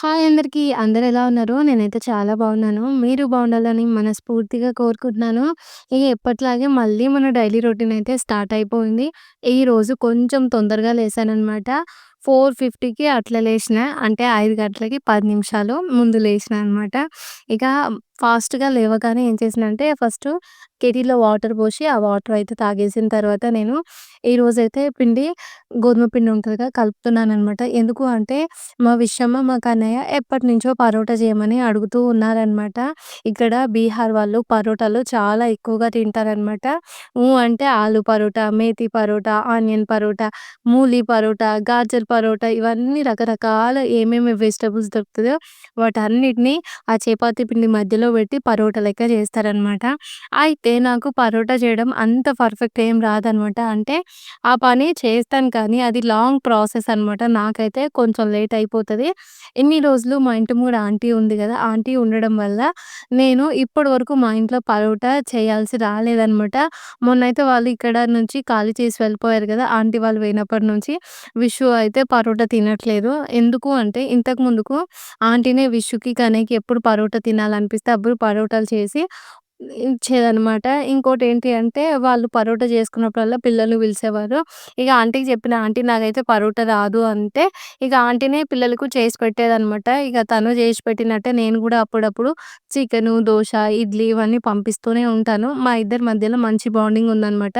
Hi అందరికీ. అందరు ఎలా ఉన్నారు? నేనైతే చాలా బాగున్నాను. మీరు బాగుండాలని మనస్ఫూర్తిగా కోరుకుంటున్నాను. ఇక ఎప్పట్లాగే మళ్ళీ మన డైలీ రొటీన్ అయితే స్టార్ట్ అయిపోయింది. ఈరోజు కొంచెం తొందరగా ఫోర్ ఫిఫ్టీకి అట్లా లేచిన అంటే ఐదు గంటలకి పది నిమిషాలు ముందు లేచిన అనమాట. ఇక ఫాస్ట్‌గా లేవగానే ఏం చేసినా అంటే ఫస్ట్ కెటిల్‌లో వాటర్ పోసి, ఆ వాటర్ అయితే తాగేసిన తర్వాత నేను ఈరోజైతే పిండి గోధుమ పిండి ఉంటది కదా! కలుపుతున్నాననమాట. ఎందుకు అంటే మా విషయమ్మ, మా కన్నయ్య ఎప్పటినుంచో పరోటా చేయమని అడుగుతూ ఉన్నారనమాట. ఇక్కడ బీహార్ వాళ్ళు పరోటాలు చాలా ఎక్కువగా తింటారనమాట. ఊ అంటే ఆలు పరోటా, మేతి పరోటా, ఆనియన్ పరోటా, మూలి పరోటా, గాజర్ పరోటా ఇవన్నీ రకరకాల ఏమేమి వెజిటబుల్స్ దొరుకుతుందో వాటన్నిటిని ఆ చపాతీ పిండి మధ్యలో పెట్టి పరోటా లెక్క చేస్తారనమాట. అయితే నాకు పరోటా చేయడం అంత పర్ఫెక్ట్ ఏం రాదనమాట. అంటే ఆ పని చేస్తాను కానీ అది లాంగ్ ప్రాసెస్ అనమాట. నాకైతే కొంచెం లేట్ అయిపోతుంది ఎన్ని రోజులు మా ఇంటి మూడు ఆంటీ ఉంది కదా ఆంటీ ఉండడం వల్ల నేను ఇప్పటి వరకు మా ఇంట్లో పరోటా చేయాల్సి రాలేదనమాట. మొన్నైతే వాళ్ళు ఇక్కడ నుంచి ఖాళీ చేసి వెళ్ళిపోయారు కదా ఆంటీ వాళ్ళు పోయినప్పటి నుంచి విషు అయితే పరోటా తినట్లేదు. ఎందుకు అంటే ఇంతకు ముందుకు ఆంటీనే విషుకి, కనేకి ఎప్పుడు పరోటా తినాలనిపిస్తే అప్పుడు పరోటాలు చేసి ఇచ్చేదనమాట. ఇంకోటి ఏంటి అంటే వాళ్ళు పరోటా చేసుకున్నప్పుడల్లా పిల్లలు పిలిచేవారు. ఇక ఆంటీకి చెప్పిన, "ఆంటీ నాకైతే పరోటా రాదు" అంటే ఇక ఆంటీనే పిల్లలకు చేసి పెట్టేదనమాట. ఇక తను చేసి పెట్టినట్టే నేను కూడా అప్పుడప్పుడు చికెను, దోశ ఇడ్లీ ఇవన్నీ పంపిస్తూనే ఉంటాను. మా ఇద్దరి మధ్యలో మంచి బాండింగ్ ఉందన్నమాట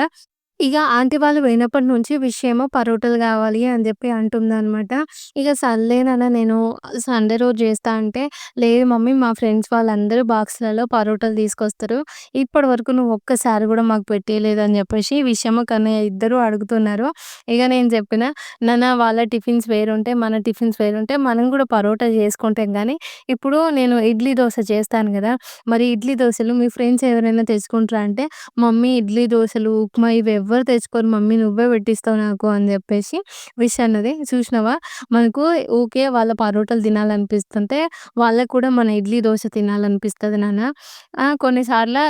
ఇక ఆంటీ వాళ్ళు పోయినప్పటి నుంచి విష్ ఏమో పరోటాలు కావాలి అని చెప్పి అంటుందనమాట. ఇక సర్లే నాన్న నేను సండే రోజు చేస్తా అంటే, "లేదు మమ్మీ మా ఫ్రెండ్స్ వాళ్ళందరూ బాక్స్‌లలో పరోటాలు తీసుకొస్తారు. ఇప్పటి వరకు నువ్వు ఒక్కసారి కూడా మాకు పెట్టేయలేదు అని చెప్పేసి విషయమ్మ, కన్నయ్య ఇద్దరూ అడుగుతున్నారు. ఇక నేను చెప్పిన, "నాన్న వాళ్ళ టిఫిన్స్ వేరుంటే మన టిఫిన్స్ వేరుంటే మనం కూడా పరోటా చేసుకుంటాం కానీ ఇప్పుడు నేను ఇడ్లీ, దోశ చేస్తాను కదా మరి ఇడ్లీ, దోశలు మీ ఫ్రెండ్స్ ఎవరైనా తెచ్చుకుంటారా" అంటే, "మమ్మీ ఇడ్లీ, దోశలు ఉప్మా ఇవి ఎవ్వరు తెచ్చుకోరు మమ్మీ నువ్వే పెట్టిస్తావు నాకు" అని చెప్పేసి విష్ అన్నది. చూసినావా మనకు ఊకే వాళ్ళ పరోటాలు తినాలనిపిస్తుంటే, వాళ్ళకి కూడా మన ఇడ్లీ, దోశ తినాలనిపిస్తుంది నాన్న. కొన్నిసార్లు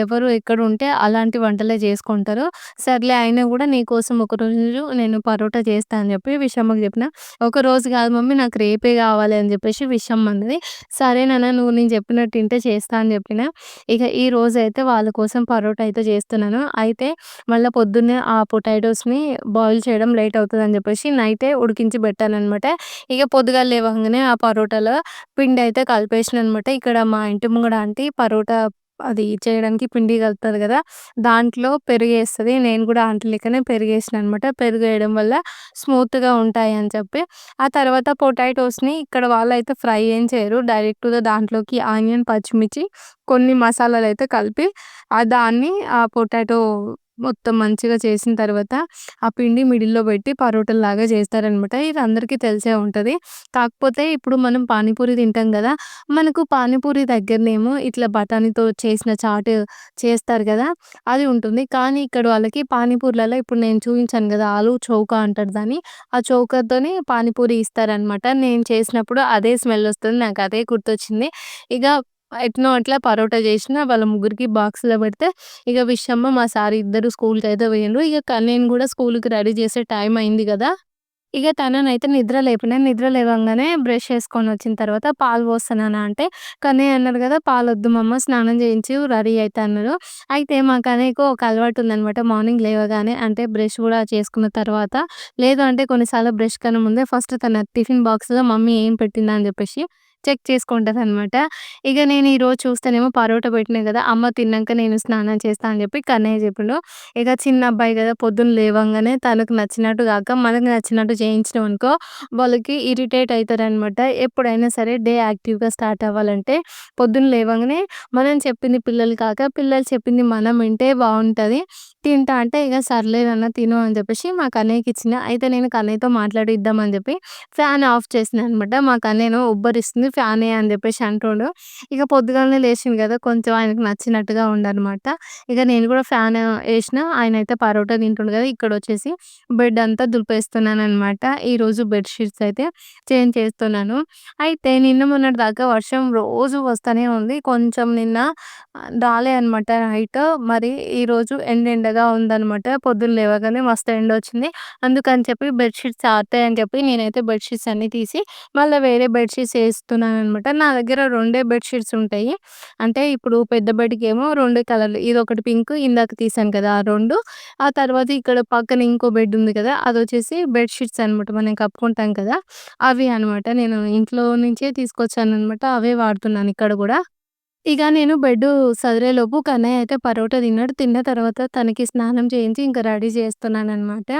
ఎవరు ఎక్కడ ఉంటే అలాంటి వంటలే చేసుకుంటారు. సర్లే అయినా కూడా నీకోసం ఒకరోజు నేను పరోటా చేస్తా అని చెప్పి విషమ్మకి చెప్పిన. "ఒకరోజు కాదు మమ్మీ నాకు రేపే కావాలి" అని చెప్పేసి విషమ్మ అన్నది. "సరే నాన్న నువ్వు నేను చెప్పినట్టు ఇంటే చేస్తా" అని చెప్పిన. ఇక ఈ రోజు అయితే వాళ్ళ కోసం పరోటా అయితే చేస్తున్నాను. అయితే మళ్ళీ పొద్దున్నే ఆ పొటాటోస్‌ని బాయిల్ చేయడం లేట్ అవుతుందని చెప్పేసి నైటే ఉడికించి పెట్టానమాట ఇక పొద్దుగాల లేవగానే ఆ పరోటాలో పిండి అయితే కలిపేసిన అనమాట ఇక్కడ మా ఇంటి ముంగడ ఆంటీ పరోటా అది చేయడానికి పిండి కలుపుతారు కదా దాంట్లో పెరుగు వేస్తుంది నేను కూడా ఆంటీ లెక్కనే పెరుగేసినా అనమాట. పెరుగు వేయడం వల్ల స్మూత్‌గా ఉంటాయి అని చెప్పి. ఆ తర్వాత పొటాటోస్‌ని ఇక్కడ వాళ్ళు అయితే ఫ్రై ఏం చేయరు. డైరెక్ట్‌గా దాంట్లోకి ఆనియన్, పచ్చిమిర్చి కొన్ని మసాలాలు అయితే కలిపి దాన్ని ఆ పొటాటో మొత్తం మంచిగా చేసిన తర్వాత ఆ పిండి మిడిల్‌లో పెట్టి పరోటాల్లాగా చేస్తారనమాట. ఇది అందరికీ తెలిసే ఉంటుంది కాకపోతే ఇప్పుడు మనం పానీపూరి తింటాం కదా మనకు పానీపూరి దగ్గరనేమో ఇట్లా బఠానీతో చేసిన చాట్ చేస్తారు కదా అది ఉంటుంది. కానీ ఇక్కడ వాళ్ళకి పానీపూరిలలో ఇప్పుడు నేను చూపించాను కదా ఆలు చౌకా అంటారు దాన్ని. ఆ చౌకతోనే పానీపూరి ఇస్తారనమాట. నేను చేసినప్పుడు అదే స్మెల్ వస్తుంది నాకు అదే గుర్తొచ్చింది. ఇక ఎట్నో అట్లా పరోటా చేసిన వాళ్ళ ముగ్గురికి బాక్స్‌లో పెడితే ఇక విషమ్మ, మా సార్ ఇద్దరు స్కూల్కి అయితే పోయిండ్రు. ఇక నేను కూడా స్కూల్‌కి రెడీ చేసే టైం అయింది కదా ఇక తననైతే నిద్ర లేపిన. నిద్ర లేవంగానే బ్రష్ చేసుకొనొచ్చిన తర్వాత పాలు పోస్తా నాన్న అంటే, కన్నయ్య అన్నాడు గదా! "పాలొద్దు మమ్మ స్నానం చేయించి రెడీ అయితే అన్నారు. అయితే మా కన్నయ్యకు ఒక అలవాటు ఉందనమాట. మార్నింగ్ లేవగానే అంటే బ్రష్ కూడా చేసుకున్న తర్వాత, లేదు అంటే కొన్నిసార్లు బ్రష్ కన్నా ముందే ఫస్ట్ తన టిఫిన్ బాక్స్‌లో మమ్మీ ఏం పెట్టిందా అని చెక్ చేసుకుంటుంది అనమాట ఇక నేను ఈరోజు చూస్తేనేమో పరోటా పెట్టినా కదా అమ్మ తిన్నాక నేను స్నానం చేస్తా అని చెప్పి కన్నయ్య చెప్పిండు. ఇక చిన్న అబ్బాయి కదా పొద్దున్న లేవంగానే తనకు నచ్చినట్టు కాక మనకు నచ్చినట్టు చేయించినామనుకో వాళ్ళకి ఇరిటేట్ అవుతారనమాట ఎప్పుడైనా సరే డే యాక్టివ్‌గా స్టార్ట్ అవ్వాలంటే పొద్దున్న లేవంగానే మనం చెప్పింది పిల్లలు కాక పిల్లలు చెప్పింది మనం వింటే బాగుంటుంది. తింటా అంటే ఇక సర్లేదన్న తిను అని చెప్పేసి మా కన్నయ్యకి ఇచ్చిన. అయితే నేను కన్నయ్యతో మాట్లాడిద్దాం అని చెప్పి ఫ్యాన్ ఆఫ్ చేసినా అనమాట. మా కన్నయ్యను ఉబ్బరిస్తుంది ఫ్యాన్ అని చెప్పేసి అంటుండు. ఇక పొద్దుగాలనే లేచిండు కదా కొంచెం ఆయనకు నచ్చినట్టుగా ఉండనమాట. ఇక నేను కూడా ఫ్యాన్ వేసిన ఆయన అయితే పరోటా తింటుండు ఇక్కడ వచ్చేసి బెడ్ అంతా దులిపేస్తున్నాను అనమాట ఈరోజు బెడ్ షీట్స్ అయితే చేంజ్ చేస్తున్నాను. అయితే నిన్న మొన్నటి దాకా వర్షం రోజు వస్తానే ఉంది. కొంచెం నిన్న రాలే అనమాట నైట్. మరి ఈరోజు ఎండ ఎండగా చల్లగా ఉందనమాట. పొద్దున్న లేవగానే మస్తు ఎండ వచ్చింది అందుకని చెప్పి బెడ్‌షీట్స్ ఆరుతాయని చెప్పి నేనైతే బెడ్‌షీట్స్ అన్నీ తీసి మళ్ళీ వేరే బెడ్‌షీట్స్ ఏస్తున్నాననమాట. నా దగ్గర రెండే బెడ్‌షీట్స్ ఉంటాయి. అంటే ఇప్పుడు పెద్ద బెడ్‌కేమో రెండు కలర్లు ఇది ఒకటి పింక్ ఇందాక తీసాను కదా! ఆ రెండు ఆ తర్వాత ఇక్కడ పక్కన ఇంకో బెడ్ ఉంది కదా! అది వచ్చేసి బెడ్‌షీట్స్ అనమాట. మనం కప్పుకుంటాం కదా! అవి అనమాట. నేను ఇంట్లో నుంచే తీసుకొచ్చాను అనమాట అవే వాడుతున్నాను ఇక్కడ కూడా ఇక నేను బెడ్డు సదిరేలోపు కన్నయ్య అయితే పరోటా తిన్నాడు. తిన్న తర్వాత తనకి స్నానం చేయించి ఇంక రెడీ చేస్తున్నాననమాట.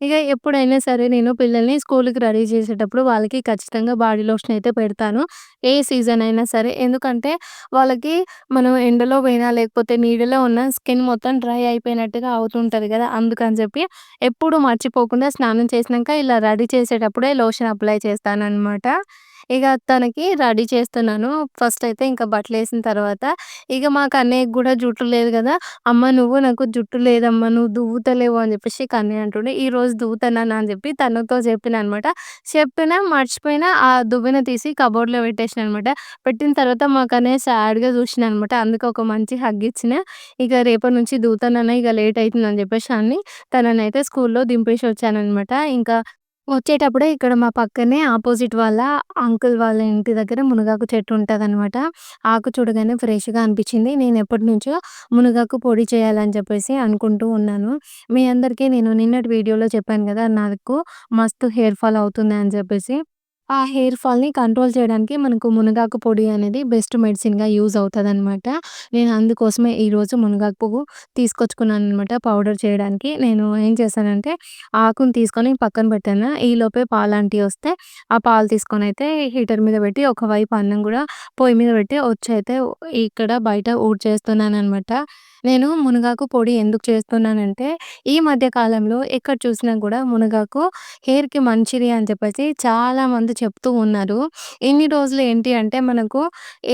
ఇక ఎప్పుడైనా సరే నేను పిల్లల్ని స్కూలుకి రెడీ చేసేటప్పుడు వాళ్ళకి ఖచ్చితంగా బాడీ లోషన్ అయితే పెడతాను. ఏ సీజన్ అయినా సరే. ఎందుకంటే వాళ్ళకి మనం ఎండలో పోయినా లేకపోతే నీడలో ఉన్న స్కిన్ మొత్తం డ్రై అయిపోయినట్టుగా అవుతుంటది కదా! అందుకని చెప్పి ఎప్పుడు మర్చిపోకుండా స్నానం చేసినాక ఇలా రెడీ చేసేటప్పుడే లోషన్ అప్లై చేస్తాననమాట. ఇక తనకి రెడీ చేస్తున్నాను. ఫస్ట్ అయితే ఇంకా బట్టలేసిన తర్వాత ఇక మాకు అన్నయ్యకి కూడా జుట్టు లేదు కదా "అమ్మ నువ్వు నాకు జుట్టు లేదమ్మా నువ్వు దువ్వుతలేవు" అని చెప్పేసి కన్నయ్య అంటుండే. ఈరోజు దువ్వుతున్నాను అని చెప్పి తనతో చెప్పిన అనమాట. చెప్పిన మర్చిపోయిన ఆ దువ్వెన తీసి కబోర్డ్‌లో పెట్టేసినా అనమాట. పెట్టిన తర్వాత మాకు అన్నయ్య సాడ్‌గా చూసిండనమాట. అందుకే ఒక మంచి హగ్ ఇచ్చిన. ఇక రేపటి నుంచి దువ్వుతానన్నా ఇక లేట్ అయితుందని చెప్పేసి అని తననైతే స్కూల్‌లో దింపేసి వచ్చాననమాట. ఇంకా వచ్చేటప్పుడే ఇక్కడ మా పక్కనే ఆపోజిట్ వాళ్ళ అంకుల్ వాళ్ళ ఇంటి దగ్గర మునగాకు చెట్టు ఉంటదనమాట. ఆకు చూడగానే ఫ్రెష్‌గా అనిపించింది. నేను ఎప్పటి నుంచో మునగాకు పొడి చేయాలని చెప్పేసి అనుకుంటూ ఉన్నాను. మీ అందరికీ నేను నిన్నటి వీడియోలో చెప్పాను కదా నాకు మస్తు హెయిర్ ఫాల్ అవుతుంది అని చెప్పేసి. ఆ హెయిర్ ఫాల్‌ని కంట్రోల్ చేయడానికి మనకు మునగాకు పొడి అనేది బెస్ట్ మెడిసిన్‌గా యూజ్ అవుతదనమాట. నేను అందుకోసమే ఈరోజు మునగాకు పువ్వు తీసుకొచ్చుకున్నాననమాట పౌడర్ చేయడానికి. నేను ఏం చేశానంటే ఆకుని తీసుకొని పక్కన పెట్టాను. ఈలోపే పాలాంటీ వస్తే ఆ పాలు తీసుకొనైతే హీటర్ మీద పెట్టి ఒకవైపు అన్నం కూడా పొయ్యి మీద పెట్టి వచ్చైతే ఇక్కడ బయట ఊడ్చేస్తున్నాననమాట. నేను మునగాకు పొడి ఎందుకు చేస్తున్నానంటే ఈ మధ్య కాలంలో ఎక్కడ చూసినా కూడా మునగాకు హెయిర్‌కి మంచిది అని చెప్పేసి చాలామంది చెప్తూ ఉన్నారు. ఇన్ని రోజులు ఏంటి అంటే మనకు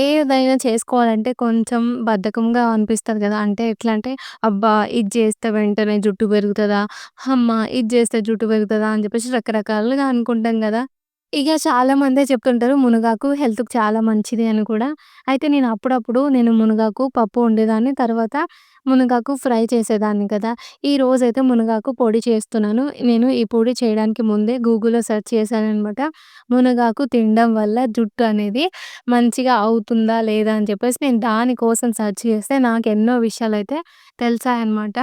ఏదైనా చేసుకోవాలంటే కొంచెం బద్ధకంగా అనిపిస్తది కదా అంటే ఎట్లా అంటే అబ్బా! ఇది చేస్తే వెంటనే జుట్టు పెరుగుతదా? హమ్మా ఇది చేస్తే జుట్టు పెరుగుతదా? అని చెప్పేసి రకరకాలుగా అనుకుంటాం కదా ఇక చాలా చాలామందే చెప్తుంటారు మునగాకు హెల్త్‌కి చాలా మంచిది అని కూడా. అయితే నేను అప్పుడప్పుడు నేను మునగాకు పప్పు వండేదాన్ని. తర్వాత మునగాకు ఫ్రై చేసేదాన్ని కదా! ఈరోజైతే మునగాకు పొడి చేస్తున్నాను. నేను ఈ పొడి చేయడానికి ముందే గూగుల్‌లో సెర్చ్ చేశాననమాట. మునగాకు తినడం వల్ల జుట్టు అనేది మంచిగా అవుతుందా? లేదా? అని చెప్పేసి నేను దానికోసం సెర్చ్ చేస్తే నాకు ఎన్నో విషయాలు విషయాలైతే తెలిసాయన్నమాట.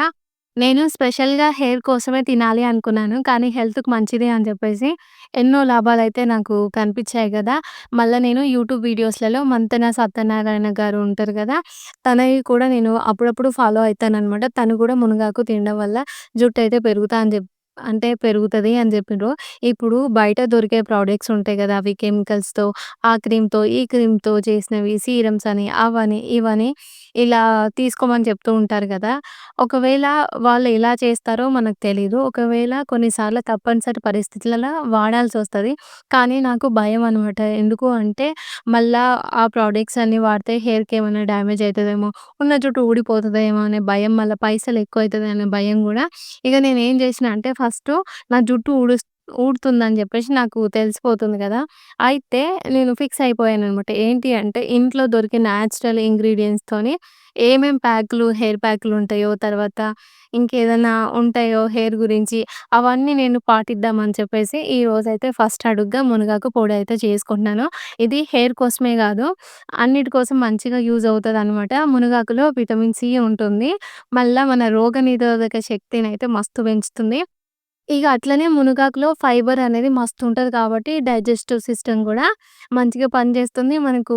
నేను స్పెషల్‌గా హెయిర్ కోసమే తినాలి అనుకున్నాను. కానీ హెల్త్‌కి మంచిది అని చెప్పేసి ఎన్నో లాభాలైతే నాకు కనిపించాయి గదా! మళ్ళా నేను యూట్యూబ్ వీడియోస్‌లలో మంతెన సత్యనారాయణ గారు ఉంటారు గదా! తనవి కూడా నేను అప్పుడప్పుడు ఫాలో అయితాననమాట. తను కూడా మునగాకు తినడం వల్ల జుట్టయితే పెరుగుతా అని చెప్ అంటే పెరుగుతది అని జెప్పిండ్రు. ఇప్పుడు బయట దొరికే ప్రొడక్ట్స్ ఉంటాయి గదా! అవి కెమికల్స్‌తో, ఆ క్రీమ్‌తో, ఈ క్రీమ్‌తో చేసినవి సీరమ్స్ అని, అవని, ఇవని ఇలా తీసుకోమని చెప్తూ ఉంటారు కదా ఒకవేళ వాళ్ళు ఎలా చేస్తారో మనకు తెలీదు. ఒకవేళ కొన్నిసార్లు తప్పనిసరి పరిస్థితులలో వాడాల్సొస్తది. కానీ నాకు భయం అనమాట. ఎందుకు అంటే మళ్ళా ఆ ప్రొడక్ట్స్ అన్నీ వాడితే హెయిర్‌కి ఏమైనా డ్యామేజ్ అయితదేమో, ఉన్న జుట్టు ఊడిపోతదేమో అనే భయం, మళ్ళా పైసలు ఎక్కువైతది అనే భయం గూడా. ఇక నేనేం చేసినా అంటే ఫస్టు నా జుట్టు ఊడుస్ ఊడుతుందని చెప్పేసి నాకు తెలిసిపోతుంది గదా! అయితే నేను ఫిక్స్ అయిపోయాననమాట. ఏంటి అంటే ఇంట్లో దొరికే న్యాచురల్ ఇంగ్రీడియెంట్స్‌తోని ఏమేం ప్యాకులు, హెయిర్ ప్యాక్లు ఉంటాయో, తర్వాత ఇంకేదన్నా ఉంటాయో హెయిర్ గురించి అవన్నీ నేను పాటిద్దామని చెప్పేసి ఈరోజైతే ఫస్ట్ అడుగ్గా మునగాకు పొడి అయితే చేసుకుంటున్నాను. ఇది హెయిర్ కోసమే గాదు, అన్నిటి కోసం మంచిగా యూజ్ అవుతదనమాట. మునగాకులో విటమిన్ సి ఉంటుంది. మళ్ళా మన రోగనిరోధక శక్తినైతే మస్తు పెంచుతుంది. ఇక అట్లనే మునగాకులో ఫైబర్ అనేది మస్తు ఉంటుంది కాబట్టి డైజెస్టివ్ సిస్టమ్ కూడా మంచిగా పనిచేస్తుంది. మనకు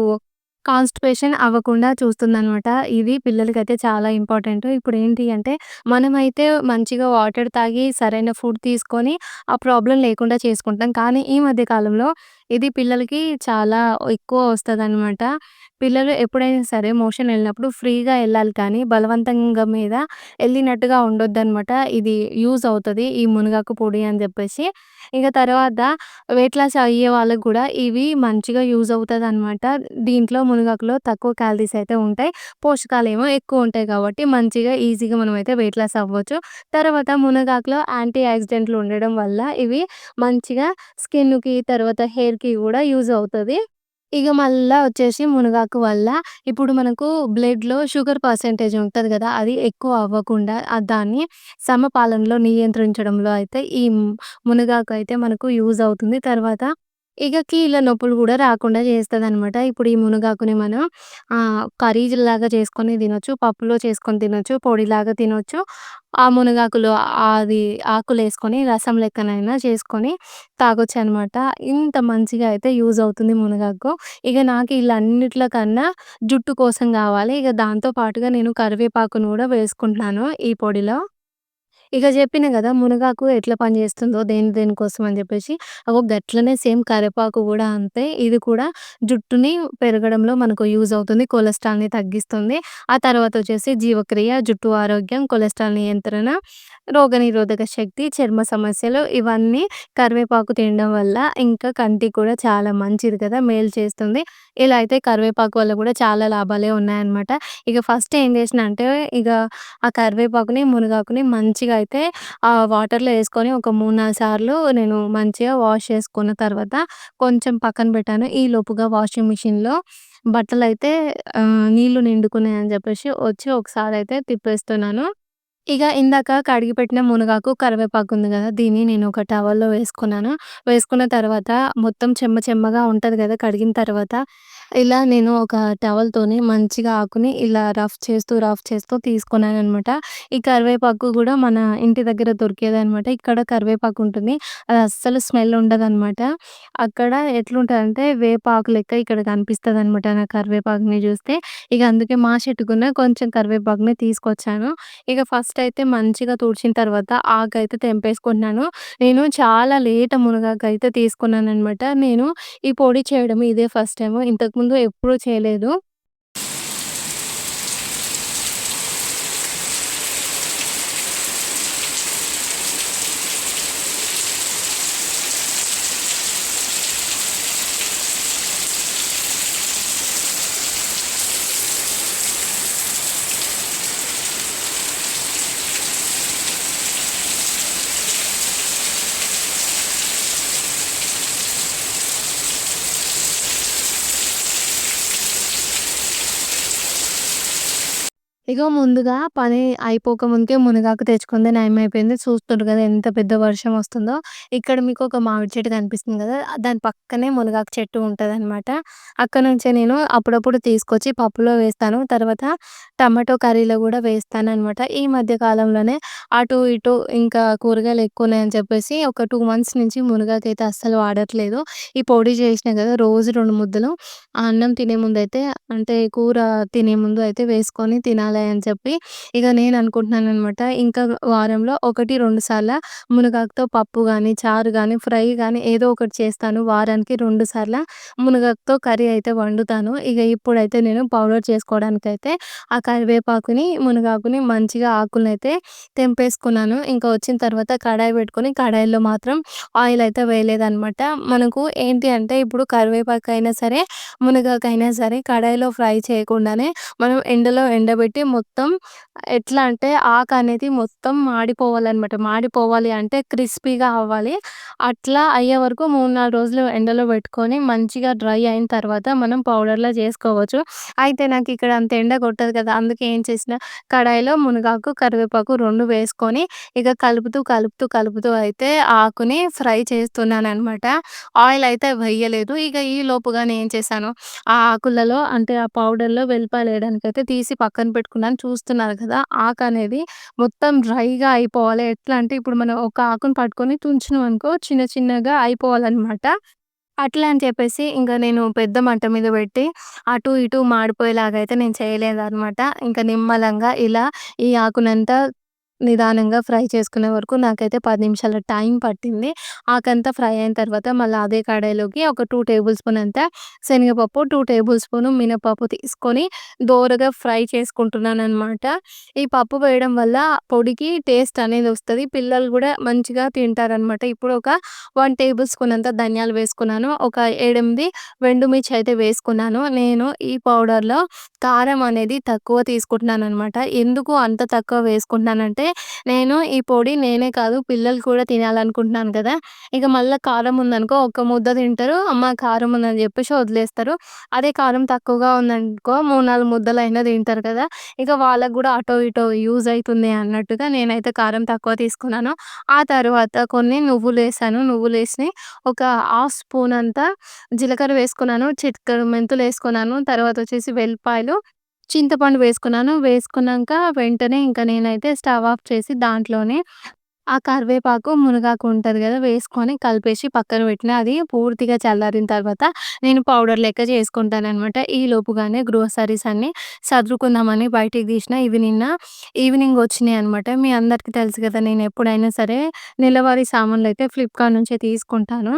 కాన్‌స్టిపేషన్ అవ్వకుండా చూస్తుందనమాట. ఇది పిల్లలకైతే చాలా ఇంపార్టెంటు. ఇప్పుడేంటి అంటే మనమైతే మంచిగా వాటర్ తాగి, సరైన ఫుడ్ తీసుకొని ఆ ప్రాబ్లం లేకుండా చేసుకుంటాం. కానీ ఈ మధ్య కాలంలో ఇది పిల్లలకి చాలా ఎక్కువ వస్తదనమాట. పిల్లలు ఎప్పుడైనా సరే మోషన్ వెళ్ళినప్పుడు ఫ్రీగా వెళ్ళాలి కానీ బలవంతంగా మీద వెళ్ళినట్టుగా ఉండొద్దు అనమాట ఇది యూజ్ అవుతుంది ఈ మునగాకు పొడి అని చెప్పేసి ఇంకా తర్వాత వెయిట్ లాస్ అయ్యే వాళ్ళకు కూడా ఇవి మంచిగా యూజ్ అవుతుంది అనమాట దీంట్లో మునగాకులో తక్కువ క్యాలరీస్ అయితే ఉంటాయి. పోషకాలు ఏమో ఎక్కువ ఉంటాయి కాబట్టి మంచిగా ఈజీగా మనమైతే వెయిట్ లాస్ అవ్వచ్చు. తర్వాత మునగాకులో యాంటీ ఆక్సిడెంట్లు ఉండడం వల్ల ఇవి మంచిగా స్కిన్‌కి తర్వాత హెయిర్‌కి కూడా యూజ్ అవుతుంది ఇగ మళ్ళా వచ్చేసి మునగాకు వల్ల ఇప్పుడు మనకు బ్లడ్‌లో షుగర్ పర్సెంటేజ్ ఉంటది కదా అది ఎక్కువ అవ్వకుండా ఆహ్, దాన్ని సమపాలనలో నియంత్రించడంలో అయితే ఈ మునగాకు అయితే మనకు యూజ్ అవుతుంది. తర్వాత ఇక కీళ్ళ నొప్పులు కూడా రాకుండా చేస్తుంది అనమాట ఇప్పుడు ఈ మునగాకుని మనం కర్రీలాగా చేసుకొని తినొచ్చు. పప్పులో చేసుకొని తినొచ్చు. పొడిలాగా తినొచ్చు. ఆ మునగాకులో అది ఆకులు వేసుకొని రసం లెక్కనైనా చేసుకొని తాగొచ్చు అనమాట ఇంత మంచిగా అయితే యూజ్ అవుతుంది మునగాకు. ఇక నాకు వీళ్ళన్నిట్లకన్నా జుట్టు కోసం కావాలి ఇక దాంతో పాటుగా నేను కరివేపాకును కూడా వేసుకుంటున్నాను ఈ పొడిలో. ఇక చెప్పిన కదా మునగాకు ఎట్లా పనిచేస్తుందో దేని దేనికోసం అని చెప్పేసి అగో గట్లనే సేమ్ కరివేపాకు కూడా అంతే. ఇది కూడా జుట్టుని పెరగడంలో మనకు యూజ్ అవుతుంది. కొలెస్ట్రాల్‌ని తగ్గిస్తుంది. ఆ తర్వాత వచ్చేసి జీవక్రియ, జుట్టు ఆరోగ్యం, కొలెస్ట్రాల్ నియంత్రణ, రోగనిరోధక శక్తి, చర్మ సమస్యలు ఇవన్నీ కరివేపాకు తినడం వల్ల ఇంకా కంటికి కూడా చాలా మంచిది కదా! మేలు చేస్తుంది. ఇలా అయితే కరివేపాకు వల్ల కూడా చాలా లాభాలే ఉన్నాయన్నమాట. ఇక ఫస్ట్ ఏం చేసిన అంటే ఇక ఆ కరివేపాకుని, మునగాకుని మంచిగా అయితే ఆ వాటర్‌లో వేసుకొని ఒక 3, 4 సార్లు నేను మంచిగా వాష్ చేసుకున్న తర్వాత కొంచెం పక్కన పెట్టాను. ఈ లోపుగా వాషింగ్ మిషన్‌లో బట్టలు అయితే నీళ్ళు నీళ్ళు నిండుకున్నాయని చెప్పేసి వచ్చి ఒకసారి అయితే తిప్పేస్తున్నాను. ఇక ఇందాక కడిగి పెట్టిన మునగాకు, కరివేపాకు ఉంది కదా దీన్ని నేను ఒక టవల్‌లో వేసుకున్నాను. వేసుకున్న తర్వాత మొత్తం చెమ్మ చెమ్మగా ఉంటుంది కదా కడిగిన తర్వాత ఇలా నేను ఒక టవల్‌తోని మంచిగా ఆకుని ఇలా రఫ్ చేస్తూ, రఫ్ చేస్తూ తీసుకున్నాను అనమాట ఈ కరివేపాకు కూడా మన ఇంటి దగ్గర దొరికేదనమాట. ఇక్కడ కరివేపాకు ఉంటుంది. అది అస్సలు స్మెల్ ఉండదనమాట. అక్కడ ఎట్లుంటదంటే వేపాకు లెక్క ఇక్కడ కనిపిస్తుంది అనమాట నాకు కరివేపాకుని చూస్తే ఇక అందుకే మా చెట్టుకున్న కొంచెం కరివేపాకుని తీసుకొచ్చాను. ఇక ఫస్ట్ అయితే మంచిగా తుడిచిన తర్వాత ఆకైతే తెంపేసుకుంటున్నాను. నేను చాలా లేటు మునగా అయితే తీసుకున్నాను అనమాట నేను ఈ పొడి చేయడం ఇదే ఫస్ట్ టైం ఇంత ఇంతకుముందు ఎప్పుడూ చేయలేదు. ఇక ముందుగా పని అయిపోక ముందుకే మునగాకు తెచ్చుకుందే నయమైపోయింది. చూస్తుండ్రు కదా ఎంత పెద్ద వర్షం వస్తుందో. ఇక్కడ మీకు ఒక మామిడి చెట్టు కనిపిస్తుంది కదా దాని పక్కనే మునగాకు చెట్టు ఉంటుంది అనమాట అక్కడ నుంచే నేను అప్పుడప్పుడు తీసుకొచ్చి పప్పులో వేస్తాను. తర్వాత టమాటో కర్రీలో కూడా వేస్తాను అనమాట ఈ మధ్య కాలంలోనే అటు ఇటు ఇంకా కూరగాయలు ఎక్కువ ఉన్నాయని చెప్పేసి ఒక టూ మంత్స్ నుంచి మునగాకైతే అస్సలు వాడట్లేదు. ఈ పొడి చేసినా కదా రోజు రెండు ముద్దలు అన్నం తినే ముందు అయితే అంటే కూర తినే ముందు అయితే వేసుకొని తినాలి అని చెప్పి ఇక నేను అనుకుంటున్నాను అనమాట ఇంకా వారంలో ఒకటి రెండు సార్లు మునగాకుతో పప్పు కానీ చారు కానీ ఫ్రై కానీ ఏదో ఒకటి చేస్తాను. వారానికి రెండు సార్లు మునగాకుతో కర్రీ అయితే వండుతాను. ఇక ఇప్పుడైతే నేను పౌడర్ చేసుకోవడానికైతే ఆ కరివేపాకుని, మునగాకుని మంచిగా ఆకులనైతే తెంపేసుకున్నాను. ఇంకా వచ్చిన తర్వాత కడాయి పెట్టుకొని కడాయిలో మాత్రం ఆయిల్ అయితే వేయలేదనమాట. మనకు ఏంటి అంటే ఇప్పుడు కరివేపాకు అయినా సరే, మునగాకైనా సరే కడాయిలో ఫ్రై చేయకుండానే మనం ఎండలో ఎండబెట్టి మొత్తం ఎట్లా అంటే ఆకు అనేది మొత్తం మాడిపోవాలన్నమాట మాడిపోవాలి అంటే క్రిస్పీగా అవ్వాలి. అట్లా అయ్యే వరకు 3, 4 రోజులు ఎండలో పెట్టుకొని మంచిగా డ్రై అయిన తర్వాత మనం పౌడర్‌లా చేసుకోవచ్చు. అయితే నాకు ఇక్కడ అంత ఎండ కొట్టదు కదా! అందుకే ఏం చేసినా కడాయిలో మునగాకు, కరివేపాకు రెండు వేసుకొని ఇక కలుపుతూ, కలుపుతూ, కలుపుతూ అయితే ఆకుని ఫ్రై చేస్తున్నాను అనమాట ఆయిల్ అయితే వేయలేదు ఇక ఈ లోపుగా నేను ఏం చేశాను, ఆ ఆకులలో అంటే ఆ పౌడర్‌లో వెల్లిపాయలేయడానికైతే తీసి పక్కన పెట్టుకున్నాను. చూస్తున్నారు కదా! ఆకు అనేది మొత్తం డ్రైగా అయిపోవాలి. ఎట్లా అంటే ఇప్పుడు మనం ఒక ఆకును పట్టుకొని తుంచినాం అనుకో చిన్న చిన్నగా అయిపోవాలనమాట. అట్లా అని చెప్పేసి ఇంకా నేను పెద్ద మంట మీద పెట్టి అటు ఇటు మాడిపోయేలాగా అయితే నేను చేయలేదనమాట. ఇంకా నిమ్మలంగా ఇలా ఈ ఆకునంతా నిదానంగా ఫ్రై చేసుకునే వరకు నాకైతే పది నిమిషాల టైం పట్టింది. ఆకంతా ఫ్రై అయిన తర్వాత మళ్ళీ అదే కడాయిలోకి ఒక టూ టేబుల్ స్పూన్ అంత శనగపప్పు, టూ టేబుల్ స్పూన్ మినపప్పు తీసుకొని దోరగా ఫ్రై చేసుకుంటున్నాను అనమాట ఈ పప్పు వేయడం వల్ల పొడికి టేస్ట్ అనేది వస్తుంది పిల్లలు కూడా మంచిగా తింటారనమాట. ఇప్పుడు ఒక వన్ టేబుల్ స్పూన్ అంత ధనియాలు వేసుకున్నాను. ఒక 7, 8 ఎండుమిర్చి అయితే వేసుకున్నాను. నేను ఈ పౌడర్‌లో కారం అనేది తక్కువ తీసుకుంటున్నాను అనమాట ఎందుకు అంత తక్కువ వేసుకుంటున్నానంటే అయితే నేను ఈ పొడి నేనే కాదు పిల్లలు కూడా తినాలనుకుంటున్నాను కదా! ఇక మళ్ళీ కారం ఉందనుకో ఒక్క ముద్ద తింటారు. అమ్మ కారం ఉందని చెప్పేసి వదిలేస్తారు. అదే కారం తక్కువగా ఉందనుకో మూడు నాలుగు ముద్దలు అయినా తింటారు కదా! ఇక వాళ్ళకు కూడా అటో ఇటో యూజ్ అవుతుంది అన్నట్టుగా నేనైతే కారం తక్కువ తీసుకున్నాను. ఆ తర్వాత కొన్ని నువ్వులు వేసాను నువ్వులు వేసి ఒక హాఫ్ స్పూన్ అంతా జీలకర్ర వేసుకున్నాను. చిటికెడు మెంతులేసుకున్నాను. తర్వాత వచ్చేసి వెల్లిపాయలు, చింతపండు వేసుకున్నాను. వేసుకున్నాక వెంటనే ఇంక నేనైతే స్టవ్ ఆఫ్ చేసి దాంట్లోనే ఆ కరివేపాకు, మునగాకు ఉంటది కదా వేసుకొని కలిపేసి పక్కన పెట్టిన. అది పూర్తిగా చల్లారిన తర్వాత నేను పౌడర్ లెక్క చేసుకుంటాననమాట. ఈ లోపుగానే గ్రోసరీస్ అన్నీ సర్దుకుందామని బయటికి తీసిన. ఇవి నిన్న ఈవినింగ్ వచ్చినాయనమాట. మీ అందరికీ తెలుసు కదా! నేను ఎప్పుడైనా సరే నెలవారీ సామాన్లు అయితే ఫ్లిప్‌కార్ట్ నుంచే తీసుకుంటాను.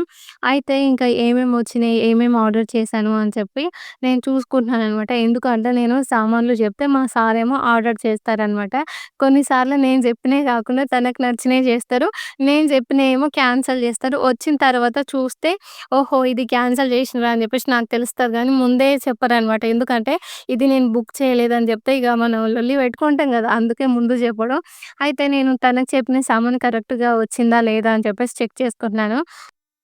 అయితే ఇంకా ఏమేమి వచ్చినాయి, ఏమేమి ఆర్డర్ చేశాను అని చెప్పి నేను చూసుకుంటున్నాననమాట. ఎందుకంటే నేను సామాన్లు చెప్తే మా సారేమో ఆర్డర్ చేస్తారనమాట. కొన్నిసార్లు నేను చెప్పినయి కాకుండా తనకు నచ్చినవి నచ్చినయి చేస్తారు. నేను చెప్పినయేమో క్యాన్సిల్ చేస్తారు. వచ్చిన తర్వాత చూస్తే ఓహో! ఇది క్యాన్సిల్ చేసినారా అని చెప్పేసి నాకు తెలుస్తుంది కానీ ముందే చెప్పరనమాట. ఎందుకంటే ఇది నేను బుక్ చేయలేదని చెప్తే ఇక మనం లొల్లి పెట్టుకుంటాం కదా అందుకే ముందు చెప్పడం. అయితే నేను తనకు చెప్పిన సామాను కరెక్ట్‌గా వచ్చిందా లేదా అని చెప్పేసి చెక్ చేసుకుంటున్నాను.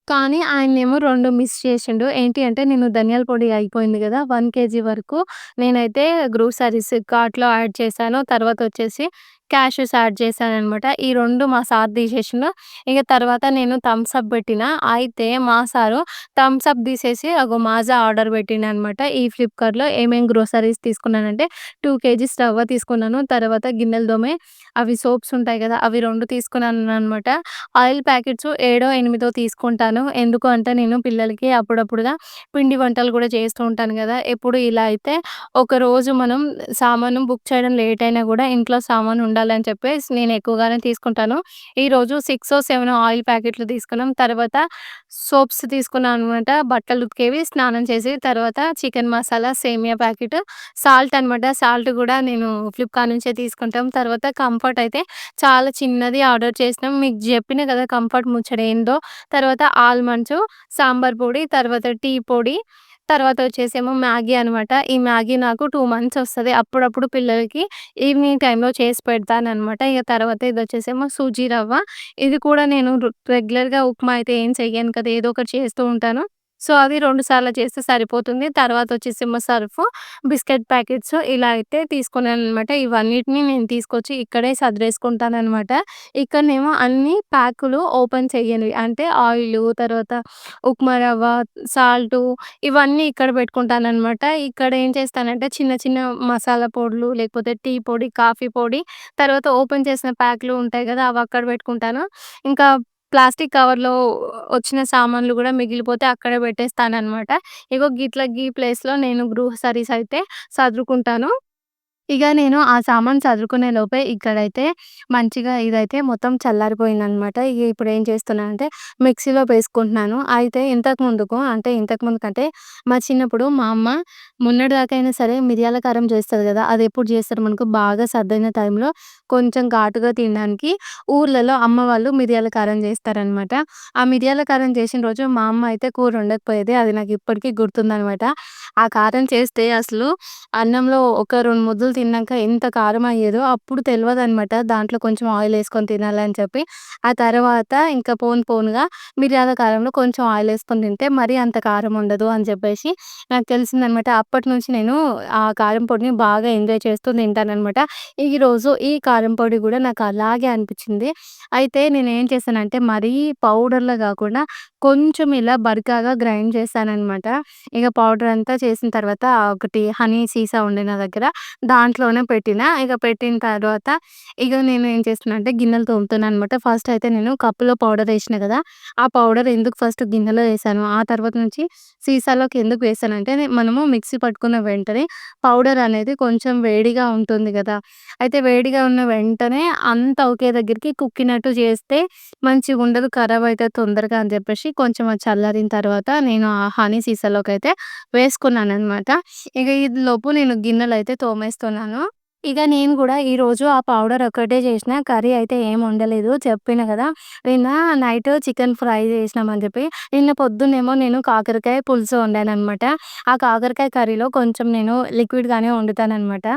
కానీ ఆయనేమో 2 మిస్ చేసిండు. ఏంటి అంటే నేను ధనియాల పొడి అయిపోయింది గదా! 1 కేజీ వరకు నేనైతే గ్రోసరీస్ కార్ట్‌లో యాడ్ చేశాను. తర్వాత వచ్చేసి క్యాష్యూస్ యాడ్ చేశాననమాట. ఈ 2 మా సార్ తీసేసిండు. ఇక తర్వాత నేను థమ్స్ అప్ పెట్టిన. అయితే మా సారు థమ్స్ అప్ తీసేసి అగో మాజా ఆర్డర్ పెట్టిండనమాట. ఈ ఫ్లిప్‌కార్ట్‌లో ఏమేం గ్రోసరీస్ తీసుకున్నానంటే 2 కేజీస్ రవ్వ తీసుకున్నాను. తర్వాత గిన్నెలు తోమే అవి సోప్స్ ఉంటాయి కదా అవి 2 తీసుకున్నాననమాట. ఆయిల్ ప్యాకెట్స్ ఏడో, ఎనిమిదో తీసుకుంటాను. ఎందుకు అంటే నేను పిల్లలకి అప్పుడప్పుడుగా పిండి వంటలు కూడా చేస్తూ ఉంటాను కదా ఎప్పుడు ఇలా అయితే ఒకరోజు మనం సామాను బుక్ చేయడం లేట్ అయినా కూడా ఇంట్లో సామాను ఉండాలని చెప్పేసి నేను ఎక్కువగానే తీసుకుంటాను. ఈరోజు ఓ సెవెన్ ఆయిల్ ప్యాకెట్లు తీసుకున్నాం. తర్వాత సోప్స్ తీసుకున్నాను అనమాట బట్టలు ఉతికేవి, స్నానం చేసి తర్వాత చికెన్ మసాలా, సేమియా ప్యాకెట్, సాల్ట్ అనమాట. సాల్ట్ కూడా నేను ఫ్లిప్‌కార్ట్ నుంచే తీసుకుంటాం. తర్వాత కంఫర్ట్ అయితే చాలా చిన్నది ఆర్డర్ చేసినాం. మీకు చెప్పిన కదా కంఫర్ట్ ముచ్చట ఏందో. తర్వాత ఆల్మండ్స్, సాంబార్ పొడి, తర్వాత టీ పొడి, తర్వాత వచ్చేసేమో మ్యాగీ అనమాట. ఈ మ్యాగీ నాకు టూ మంత్స్ వస్తుంది అప్పుడప్పుడు పిల్లలకి ఈవినింగ్ టైంలో చేసి పెడతాననమాట. ఇక తర్వాత ఇది వచ్చేసేమో సూజీ రవ్వ. ఇది కూడా నేను రెగ్యులర్‌గా ఉప్మా అయితే ఏం చెయ్యను కదా! ఏదో ఒకటి చేస్తూ ఉంటాను. సో, అది రెండు సార్లు చేస్తే సరిపోతుంది. తర్వాత వచ్చేసేమో సర్ఫ్, బిస్కెట్ ప్యాకెట్స్ ఇలా అయితే తీసుకున్నాను అనమాట ఇవన్నిటిని నేను తీసుకొచ్చి ఇక్కడే సదిరేసుకుంటాననమాట. ఇక్కడనేమో అన్ని ప్యాకులు ఓపెన్ చేయను అంటే ఆయిలు, తర్వాత ఉప్మా రవ్వ, సాల్టు ఇవన్నీ ఇక్కడ పెట్టుకుంటాననమాట. ఇక్కడ ఏం చేస్తానంటే చిన్న చిన్న మసాలా పొడులు, లేకపోతే టీ పొడి, కాఫీ పొడి, తర్వాత ఓపెన్ చేసిన ప్యాకులు ఉంటాయి కదా అవి అక్కడ పెట్టుకుంటాను. ఇంకా ప్లాస్టిక్ కవర్‌లో వచ్చిన సామాన్లు గూడా మిగిలిపోతే అక్కడే పెట్టేస్తాననమాట. ఇగో గిట్లా గీ ప్లేస్‌లో నేను గ్రోసరీస్ అయితే సదురుకుంటాను. ఇగ నేను ఆ సామాను సదురుకునే లోపే ఇక్కడైతే మంచిగా ఇదైతే మొత్తం చల్లారిపోయిందనమాట. ఇగ ఇప్పుడు ఏం చేస్తున్నా అంటే మిక్సీలో వేసుకుంటున్నాను. అయితే ఇంతకు ముందుకు అంటే ఇంతకు ముందు కంటే మా చిన్నప్పుడు మా అమ్మ మొన్నటిదాకైనా సరే మిరియాల కారం చేస్తది అది అదెప్పుడు చేస్తారు మనకు బాగా సర్దైన టైంలో కొంచెం ఘాటుగా తినడానికి ఊర్లలో అమ్మ వాళ్ళు మిరియాల కారం చేస్తారనమాట. ఆ మిరియాల కారం చేసిన రోజు మా అమ్మ అయితే కూర ఉండకపోయేది అది నాకు ఇప్పటికీ గుర్తుందనమాట. ఆ కారం చేస్తే అసలు అన్నంలో ఒక రెండు ముద్దలు తిన్నాక ఎంత కారం అయ్యేదో అప్పుడు తెలియదు అనమాట దాంట్లో కొంచెం ఆయిల్ వేసుకొని తినాలని చెప్పి. ఆ తర్వాత ఇంకా పోను పోనుగా మిరియాల కారంలో కొంచెం ఆయిల్ వేసుకొని తింటే మరీ అంత కారం ఉండదు అని చెప్పేసి నాకు తెలిసిందనమాట. అప్పటినుంచి నేను ఆ కారం పొడిని బాగా ఎంజాయ్ చేస్తూ తింటానమాట ఈరోజు ఈ కారం పొడి కూడా నాకు అలాగే అనిపించింది అయితే నేను ఏం చేశానంటే మరీ పౌడర్‌లా కాకుండా కొంచెం ఇలా బరకగా గ్రైండ్ చేశానమాట ఇక పౌడర్ అంతా చేసిన తర్వాత ఒకటి హనీ సీసా ఉండే నా దగ్గర. దాంట్లోనే పెట్టిన. ఇక పెట్టిన తర్వాత ఇగ నేను ఏం చేస్తున్నా అంటే గిన్నెలు తోముతున్నాననమాట. ఫస్ట్ అయితే నేను కప్పులో పౌడర్ వేసిన కదా ఆ పౌడర్ ఎందుకు ఫస్ట్ గిన్నెలో వేసాను ఆ తర్వాత నుంచి సీసాలోకి ఎందుకు వేసానంటే మనము మిక్సీ పట్టుకున్న వెంటనే పౌడర్ అనేది కొంచెం వేడిగా ఉంటుంది కదా అయితే వేడిగా ఉన్న వెంటనే అంతా ఒకే దగ్గరికి కుక్కినట్టు చేస్తే మంచిగా ఉండదు ఖరాబ్ అవుతుంది తొందరగా అని చెప్పేసి కొంచెం చల్లారిన తర్వాత నేను ఆ హనీ సీసాలోకైతే ఇక ఈ లోపు నేను గిన్నెలు అయితే తోమేస్తున్నాను. ఇక నేను కూడా ఈరోజు ఆ పౌడర్ ఒక్కటే చేసిన. కర్రీ అయితే ఏం వండలేదు. చెప్పిన కదా నిన్న నైట్ చికెన్ ఫ్రై చేసినామని చెప్పి నిన్న పొద్దున్నేమో నేను కాకరకాయ పులుసు వండానమాట ఆ కాకరకాయ కర్రీలో కొంచెం నేను లిక్విడ్‌గానే వండుతాననమాట.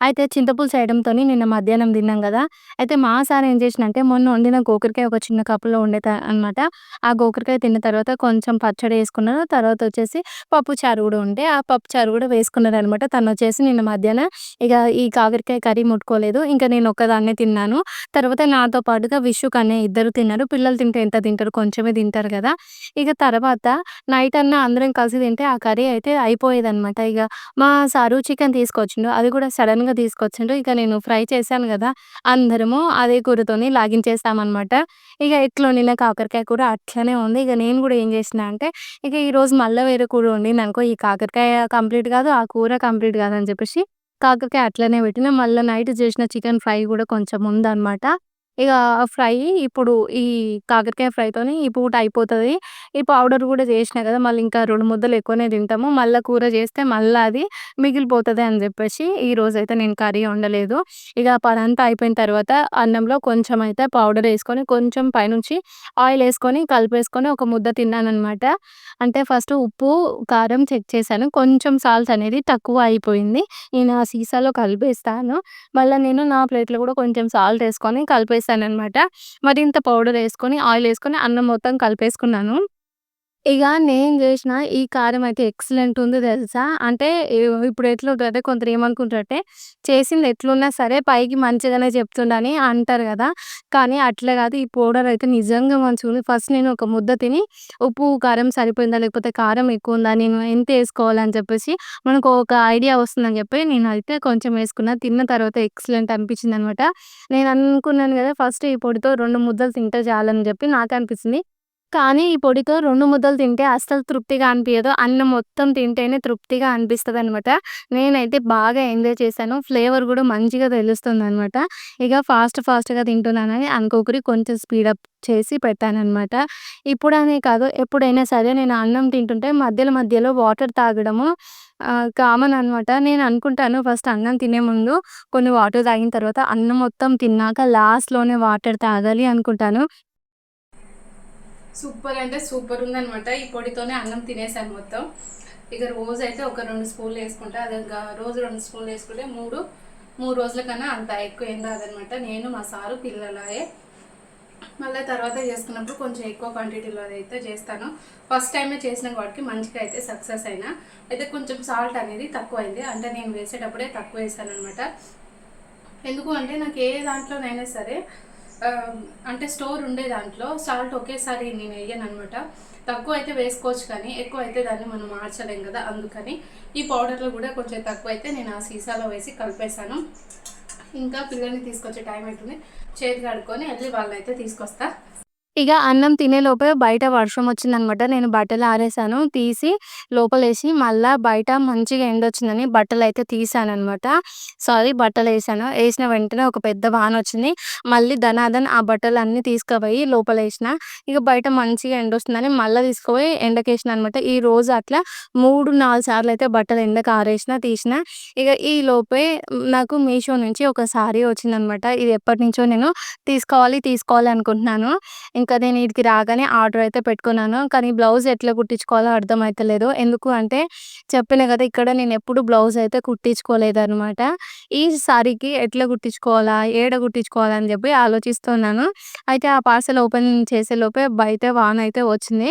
అయితే చింతపులుసు వేయడంతో నిన్న మధ్యాహ్నం తిన్నాం కదా అయితే మా సార్ ఏం చేసిండంటే మొన్న వండిన గోకరకాయ ఒక చిన్న కప్పులో వండేత అనమాట. ఆ గోకరకాయ తిన్న తర్వాత కొంచెం పచ్చడి వేసుకున్నారు తర్వాత వచ్చేసి పప్పు చారు కూడా ఉంటే ఆ పప్పు చారు కూడా వేసుకున్నదనమాట తను వచ్చేసి నిన్న మధ్యాహ్నం ఇక ఈ కాకర కాకరకాయ కర్రీ ముట్టుకోలేదు. ఇంకా నేను ఒక్కదాన్నే తిన్నాను. తర్వాత నాతో పాటుగా విషుక్ అనే ఇద్దరు తిన్నారు. పిల్లలు తింటే ఎంత తింటారు? కొంచెమే తింటారు కదా ఇక తర్వాత నైట్ అన్నా అందరం కలిసి తింటే ఆ కర్రీ అయితే అయిపోయేది అనమాట ఇక మా సారు చికెన్ తీసుకొచ్చిండు. అది కూడా సడన్గా తీసుకొచ్చిండు. ఇక నేను ఫ్రై చేశాను కదా అందరము అదే కూరతోని లాగించేసామనమాట. ఇగ నిన్న కాకరకాయ కూర అట్లనే ఉంది. ఇక నేను కూడా ఏం చేసినా అంటే ఇక ఈరోజు మళ్ళీ వేరే కూర వండిందనుకో ఈ కాకరకాయ కంప్లీట్ కాదు ఆ కూర కంప్లీట్ కాదని చెప్పేసి కాకరకాయ అట్లనే పెట్టిన. మళ్ళీ నైట్ చేసిన చికెన్ ఫ్రై కూడా కొంచెం ఉందన్నమాట ఇక ఫ్రై ఇప్పుడు ఈ కాకరకాయ ఫ్రైతోని ఈ పూట అయిపోతుంది ఈ పౌడర్ కూడా చేసినా కదా మళ్ళీ ఇంకా రెండు ముద్దలు ఎక్కువనే తింటాము. మళ్ళీ కూర చేస్తే మళ్ళీ అది మిగిలిపోతుంది అని చెప్పేసి జెప్పేసి అయితే నేను కర్రీ వండలేదు. ఇక పదంతా అయిపోయిన తర్వాత అన్నంలో కొంచెం అయితే పౌడర్ వేసుకొని కొంచెం పైనుంచి ఆయిల్ వేసుకొని కలిపేసుకొని ఒక ముద్ద తిన్నాను అనమాట అంటే ఫస్ట్ ఉప్పు, కారం చెక్ చేశాను. కొంచెం సాల్ట్ అనేది తక్కువ అయిపోయింది. నేను ఆ సీసాలో కలిపేస్తాను. మళ్ళీ నేను నా ప్లేట్‌లో కూడా కొంచెం సాల్ట్ యేసుకొని మరి మరింత పౌడర్ వేసుకొని ఆయిల్ వేసుకొని అన్నం మొత్తం కలిపేసుకున్నాను. ఇక నేను చేసిన ఈ కారం అయితే ఎక్సలెంట్ ఉంది తెలుసా! అంటే ఇప్పుడు ఎట్లుంటుందంటే కొందరు ఏమనుకుంటారంటే చేసింది ఎట్లున్నా సరే పైకి మంచిగానే చెప్తుండని అంటారు కదా కానీ అట్లా కాదు ఈ పౌడర్ అయితే నిజంగా మంచిగా ఉంది ఫస్ట్ నేను ఒక ముద్ద తిని ఉప్పు, కారం సరిపోయిందా? లేకపోతే కారం ఎక్కువ ఉందా నేను ఎంత వేసుకోవాలని చెప్పేసి మనకు ఒక ఐడియా వస్తుందని చెప్పి నేను అయితే కొంచెం వేసుకున్న తిన్న తర్వాత ఎక్సలెంట్ అనిపించింది అనమాట నేను అనుకున్నాను కదా ఫస్ట్ ఈ పొడితో రెండు ముద్దలు తింటే చాలని నాకు అనిపిస్తుంది కానీ ఈ పొడితో రెండు ముద్దలు తింటే అస్సలు తృప్తిగా అనిపించదు అన్నం మొత్తం తింటేనే తృప్తిగా అనిపిస్తుంది అనమాట నేనైతే బాగా ఎంజాయ్ చేశాను. ఫ్లేవర్ కూడా మంచిగా తెలుస్తుంది అనమాట ఇక ఫాస్ట్ ఫాస్ట్‌గా తింటున్నానని అనుకోకురి కొంచెం స్పీడప్ చేసి పెట్టాననమాట. ఇప్పుడనే కాదు ఎప్పుడైనా సరే నేను అన్నం తింటుంటే మధ్యలో మధ్యలో వాటర్ తాగడము కామన్ అనమాట. నేను అనుకుంటాను ఫస్ట్ అన్నం తినే ముందు కొన్ని వాటర్ తాగిన తర్వాత అన్నం మొత్తం తిన్నాక లాస్ట్‌లోనే వాటర్ తాగాలి అనుకుంటాను. సూపర్ అంటే సూపర్ ఉందనమాట. ఈ పొడితోనే అన్నం తినేసాను మొత్తం. ఇక రోజైతే ఒక రెండు స్పూన్లు యేసుకుంటా. అది రోజు రెండు స్పూన్లు వేసుకుంటే మూడు మూడు రోజుల కన్నా అంత ఎక్కువ ఏం రాదనమాట. నేను, మా సారు, పిల్లలాయే. మళ్ళా తర్వాత చేసుకున్నప్పుడు కొంచెం ఎక్కువ క్వాంటిటీలో అయితే చేస్తాను. ఫస్ట్ టైమే చేసిన వాటికి మంచిగా అయితే సక్సెస్ అయినా. అయితే కొంచెం సాల్ట్ అనేది తక్కువైంది. అంటే నేను వేసేటప్పుడే తక్కువ వేసాననమాట. ఎందుకు అంటే నాకు ఏ దాంట్లోనైనా సరే Um, అంటే స్టోర్ ఉండే దాంట్లో సాల్ట్ ఒకేసారి నేను వేయనమాట తక్కువ అయితే వేసుకోవచ్చు కానీ ఎక్కువ అయితే దాన్ని మనం మార్చలేం కదా అందుకని ఈ పౌడర్‌లో కూడా కొంచెం తక్కువ అయితే నేను ఆ సీసాలో వేసి కలిపేసాను. ఇంకా పిల్లల్ని తీసుకొచ్చే టైం అవుతుంది చేతి కడుక్కొని వెళ్ళి వాళ్ళని అయితే తీసుకొస్తా. ఇక అన్నం తినేలోపే బయట వర్షం వచ్చిందనమాట. నేను బట్టలు ఆరేసాను. తీసి లోపలేసి మళ్ళా బయట మంచిగా ఎండ వచ్చిందని బట్టలైతే తీసాననమాట. సారీ బట్టలు వేసాను వేసిన వెంటనే ఒక పెద్ద వాన వచ్చింది మళ్ళీ ధనాదన్ ఆ బట్టలు అన్నీ తీసుకుపోయి లోపలేసిన. ఇక బయట మంచిగా ఎండ వస్తుందని మళ్ళీ తీసుకుపోయి ఎండకేసిన అనమాట. ఈ రోజు అట్లా మూడు నాలుగు సార్లు అయితే బట్టలు ఎండకు ఆరేసిన, తీసిన. ఇక ఈ లోపే నాకు మీషో నుంచి ఒక సారీ వచ్చిందనమాట. ఇది ఎప్పటినుంచో నేను తీసుకోవాలి, తీసుకోవాలి అనుకుంటున్నాను. ఇంకా నేను వీటికి రాగానే ఆర్డర్ అయితే పెట్టుకున్నాను. కానీ బ్లౌజ్ ఎట్లా కుట్టించుకోవాలో అర్థమైతలేదు. ఎందుకు అంటే చెప్పిన కదా ఇక్కడ నేను ఎప్పుడు బ్లౌజ్ అయితే కుట్టించుకోలేదనమాట. ఈ సారీకి ఎట్లా కుట్టించుకోవాలా? ఏడ కుట్టించుకోవాలా? అని చెప్పి ఆలోచిస్తున్నాను. అయితే ఆ పార్సల్ ఓపెన్ చేసేలోపే బయట అయితే వచ్చింది.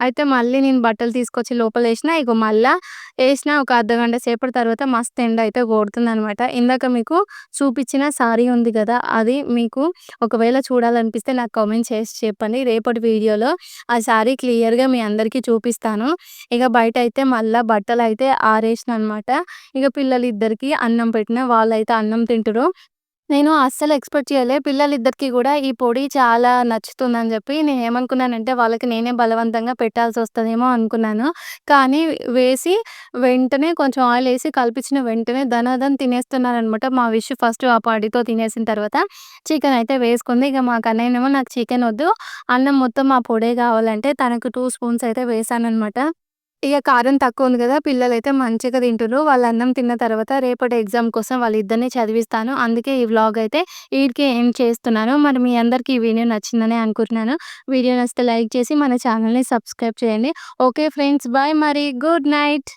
అయితే మళ్ళీ నేను బట్టలు తీసుకొచ్చి లోపల వేసిన ఇక మళ్ళా వేసిన ఒక అర్ధగంట సేపటి తర్వాత మస్తు ఎండ అయితే కొడుతుంది అనమాట ఇందాక మీకు చూపించిన సారీ ఉంది కదా అది మీకు ఒకవేళ చూడాలనిపిస్తే నాకు కామెంట్ చేసి చెప్పండి. రేపటి వీడియోలో ఆ శారీ క్లియర్‌గా మీ అందరికీ చూపిస్తాను. ఇక బయట అయితే మళ్ళీ మళ్ళా అయితే ఆరేసిన అనమాట. పిల్లలు ఇద్దరికి అన్నం పెట్టిన. వాళ్ళైతే అన్నం తింటారు నేను అస్సలు ఎక్స్‌పెక్ట్ చేయలే. పిల్లలిద్దరికీ గూడా ఈ పొడి చాలా నచ్చుతుందని జెప్పి నేనేమనుకున్నానంటే వాళ్ళకి నేనే బలవంతంగా పెట్టాల్సొస్తదేమో అనుకున్నాను. కానీ వేసి వెంటనే కొంచెం ఆయిలేసి కలిపించిన వెంటనే ధనాధన్ తినేస్తున్నారనమాట. మా విష్ ఫస్ట్ ఆ పొడితో తినేసిన తర్వాత చికెన్ అయితే వేసుకుంది. ఇక మా కన్నయ్యనేమో నాకు చికెన్ వద్దు అన్నం మొత్తం ఆ పొడే కావాలంటే తనకు 2 స్పూన్స్ అయితే వేసాననమాట. ఇక కారం తక్కువ ఉంది కదా పిల్లలైతే మంచిగా తింటున్నారు వాళ్ళు అన్నం తిన్న తర్వాత రేపటి ఎగ్జామ్ కోసం వాళ్ళిద్దరిని చదివిస్తాను. అందుకే ఈ వ్లాగ్ అయితే వీడికి ఏం చేస్తున్నాను. మరి మీ అందరికి ఈ వీడియో నచ్చిందని అనుకుంటున్నాను. వీడియో నచ్చితే లైక్ చేసి మన ఛానల్‌ని సబ్స్క్రైబ్ చేయండి. ఓకే ఫ్రెండ్స్ బాయ్ మరి. Good night.